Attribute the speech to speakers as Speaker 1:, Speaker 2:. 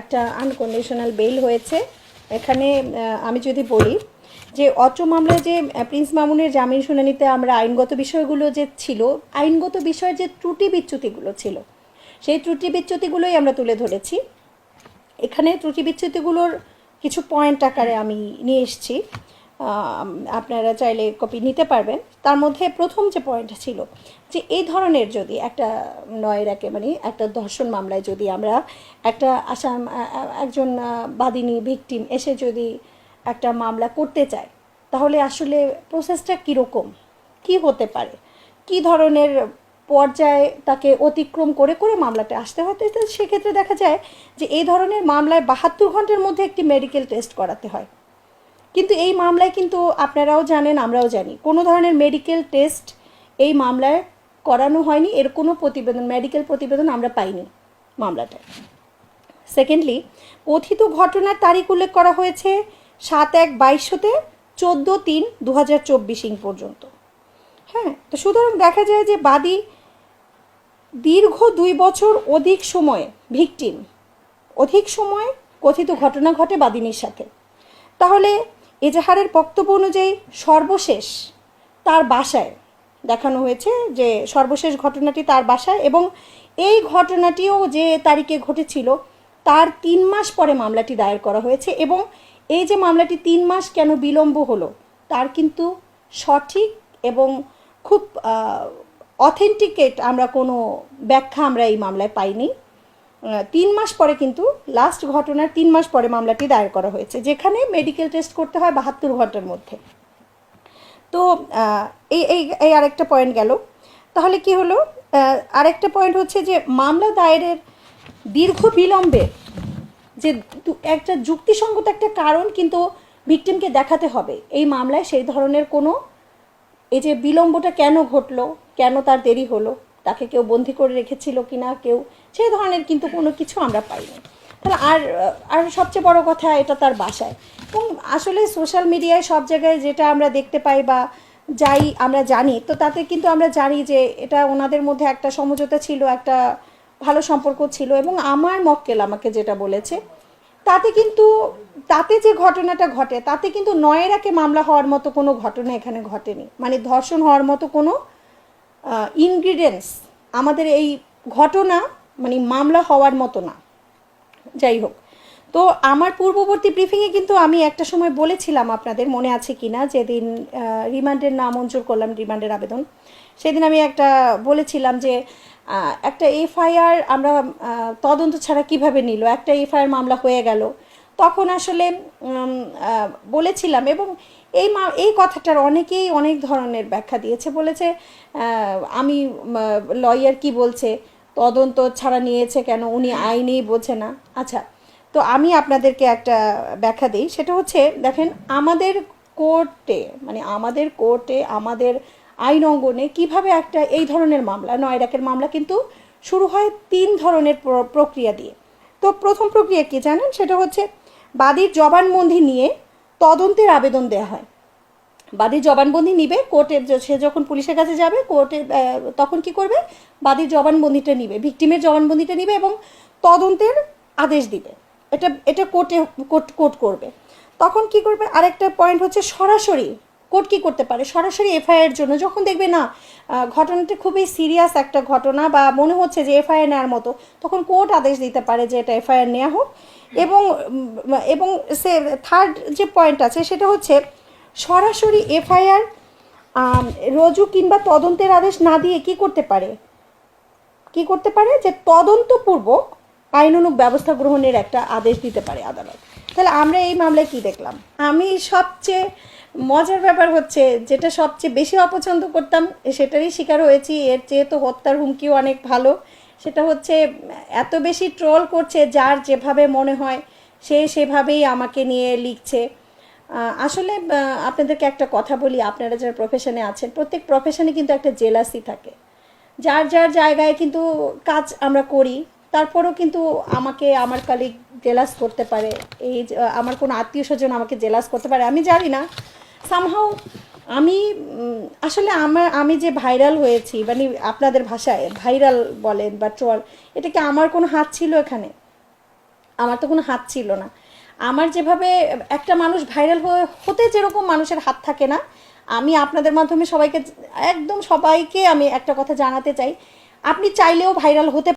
Speaker 1: একটা unconditional bell হয়েছে। এখানে আমি যদি বলি যে অত্র মামলায় যে প্রিন্স মামুনের জামিন শুনানিতে আমরা আইনগত বিষয়গুলো যে ছিল, আইনগত বিষয়ের যে ত্রুটি বিচ্যুতিগুলো ছিল, সেই ত্রুটি বিচ্যুতিগুলোই আমরা তুলে ধরেছি। এখানে ত্রুটি বিচ্যুতিগুলোর কিছু পয়েন্ট আকারে আমি নিয়ে এসেছি। আপনারা চাইলে কপি নিতে পারবেন। তার মধ্যে প্রথম যে পয়েন্ট ছিল যে এই ধরনের যদি একটা নয়ের একে মানে একটা ধর্ষণ মামলায় যদি আমরা একটা আসাম একজন বাদিনী ভিকটিম এসে যদি একটা মামলা করতে চায়, তাহলে আসলে প্রসেসটা কীরকম? কি হতে পারে? কি ধরনের পর্যায়ে তাকে অতিক্রম করে করে মামলাটা আসতে হয়? তো সেক্ষেত্রে দেখা যায় যে এই ধরনের মামলায় বাহাত্তর ঘণ্টার মধ্যে একটি মেডিকেল টেস্ট করাতে হয়। কিন্তু এই মামলায় কিন্তু আপনারাও জানেন, আমরাও জানি। কোনো ধরনের মেডিকেল টেস্ট এই মামলায় করানো হয়নি। এর কোনো প্রতিবেদন মেডিকেল প্রতিবেদন আমরা পাইনি মামলাটায়। সেকেন্ডলি কথিত ঘটনার তারিখ উল্লেখ করা হয়েছে সাত এক বাইশ হতে চোদ্দ তিন দু হাজার চব্বিশ ইং পর্যন্ত। হ্যাঁ তো সুতরাং দেখা যায় যে বাদী দীর্ঘ দুই বছর অধিক সময় ভিকটিম অধিক সময় কথিত ঘটনা ঘটে বাদিনীর সাথে। তাহলে এজাহারের বক্তব্য অনুযায়ী সর্বশেষ তার বাসায় দেখানো হয়েছে যে সর্বশেষ ঘটনাটি তার বাসায় এবং এই ঘটনাটিও যে তারিখে ঘটেছিল, তার তিন মাস পরে মামলাটি দায়ের করা হয়েছে এবং এই যে মামলাটি তিন মাস কেন বিলম্ব হলো, তার কিন্তু সঠিক এবং খুব অথেন্টিকেট আমরা কোনো ব্যাখ্যা আমরা এই মামলায় পাইনি। তিন মাস পরে কিন্তু লাস্ট ঘটনার তিন মাস পরে মামলাটি দায়ের করা হয়েছে, যেখানে মেডিকেল টেস্ট করতে হয় বাহাত্তর ঘণ্টার মধ্যে। তো এই এই আরেকটা পয়েন্ট গেল। তাহলে কি হলো? আরেকটা পয়েন্ট হচ্ছে যে মামলা দায়েরের দীর্ঘ বিলম্বে যে একটা যুক্তিসঙ্গত একটা কারণ কিন্তু ভিকটিমকে দেখাতে হবে। এই মামলায় সেই ধরনের কোনো, এই যে বিলম্বটা কেন ঘটলো, কেন তার দেরি হলো, তাকে কেউ বন্দি করে রেখেছিল কি না কেউ সেই ধরনের কিন্তু কোনো কিছু আমরা পাইনি। তাহলে আর আর সবচেয়ে বড় কথা এটা তার বাসায়। এবং আসলে সোশ্যাল মিডিয়ায় সব জায়গায় যেটা আমরা দেখতে পাই বা যাই আমরা জানি, তো তাতে কিন্তু আমরা জানি যে এটা ওনাদের মধ্যে একটা সমঝোতা ছিল, একটা ভালো সম্পর্ক ছিল এবং আমার মক্কেল আমাকে যেটা বলেছে, তাতে কিন্তু, তাতে যে ঘটনাটা ঘটে, তাতে কিন্তু নয়েরাকে মামলা হওয়ার মতো কোনো ঘটনা এখানে ঘটেনি। মানে ধর্ষণ হওয়ার মতো কোনো ইনগ্রিডিয়েন্টস আমাদের এই ঘটনা মানে মামলা হওয়ার মতো না। যাই হোক। তো আমার পূর্ববর্তী ব্রিফিংয়ে কিন্তু আমি একটা সময় বলেছিলাম আপনাদের, মনে আছে কি না যেদিন রিমান্ডের নাম মঞ্জুর করলাম, রিমান্ডের আবেদন। সেদিন আমি একটা বলেছিলাম যে একটা এফআইআর আমরা তদন্ত ছাড়া কীভাবে নিল? একটা এফআইআর মামলা হয়ে গেল। তখন আসলে বলেছিলাম এবং এই মা, এই কথাটার অনেকেই অনেক ধরনের ব্যাখ্যা দিয়েছে। বলেছে আমি লয়ার কি বলছে? তদন্ত ছাড়া নিয়েছে কেন? উনি আইনেই বোঝে না। আচ্ছা তো আমি আপনাদেরকে একটা ব্যাখ্যা দিই। সেটা হচ্ছে, দেখেন, আমাদের কোর্টে মানে আমাদের কোর্টে, আমাদের আইন অঙ্গনে কীভাবে একটা এই ধরনের মামলা নয়ডাকের মামলা কিন্তু শুরু হয় তিন ধরনের প্র- প্রক্রিয়া দিয়ে। তো প্রথম প্রক্রিয়া কি জানেন? সেটা হচ্ছে, বাদীর জবানবন্দি নিয়ে তদন্তের আবেদন দেওয়া হয়। বাদীর জবানবন্দি নিবে, কোর্টে সে যখন পুলিশের কাছে যাবে, কোর্টে তখন কি করবে? বাদীর জবানবন্দিটা নিবে, ভিকটিমের জবানবন্দিটা নিবে এবং তদন্তের আদেশ দিবে। এটা এটা কোর্টে, কোর্ট কোর্ট করবে। তখন কি করবে? আরেকটা পয়েন্ট হচ্ছে সরাসরি কোর্ট কি করতে পারে? সরাসরি এফআইআর জন্য। যখন দেখবে না ঘটনাটা খুবই সিরিয়াস একটা ঘটনা বা মনে হচ্ছে যে এফআইআর নেওয়ার মতো, তখন কোর্ট আদেশ দিতে পারে যে এটা এফআইআর নেওয়া হোক। এবং এবং সে থার্ড যে পয়েন্ট আছে, সেটা হচ্ছে সরাসরি এফআইআর রজু কিংবা তদন্তের আদেশ না দিয়ে কি করতে পারে? কি করতে পারে? যে তদন্তপূর্বক আইনানুগ ব্যবস্থা গ্রহণের একটা আদেশ দিতে পারে আদালত। তাহলে আমরা এই মামলায় কি দেখলাম? আমি সবচেয়ে মজার ব্যাপার হচ্ছে, যেটা সবচেয়ে বেশি অপছন্দ করতাম, সেটারই শিকার হয়েছি। এর চেয়ে তো হত্যার হুমকিও অনেক ভালো। সেটা হচ্ছে, এত বেশি ট্রল করছে, যার যেভাবে মনে হয়, সে সেভাবেই আমাকে নিয়ে লিখছে। আসলে আপনাদেরকে একটা কথা বলি, আপনারা যারা প্রফেশনে আছেন, প্রত্যেক প্রফেশনে কিন্তু একটা জেলাসি থাকে। যার যার জায়গায় কিন্তু কাজ আমরা করি, তারপরেও কিন্তু আমাকে, আমার কালিগ জেলাস করতে পারে, এই আমার কোনো আত্মীয় স্বজন আমাকে জেলাস করতে পারে, আমি জানি না। সামহাও আমি আসলে আমার, আমি যে ভাইরাল হয়েছি মানে আপনাদের ভাষায় ভাইরাল বলেন বা ট্রল এটা কি আমার কোনো হাত ছিল এখানে? আমার তো কোনো হাত ছিল না। আমার যেভাবে, একটা মানুষ ভাইরাল হয়ে, হতে যেরকম মানুষের হাত থাকে না, আমি আপনাদের মাধ্যমে সবাইকে, একদম সবাইকে আমি একটা কথা জানাতে চাই। আপনি চাইলেও ভাইরাল হতে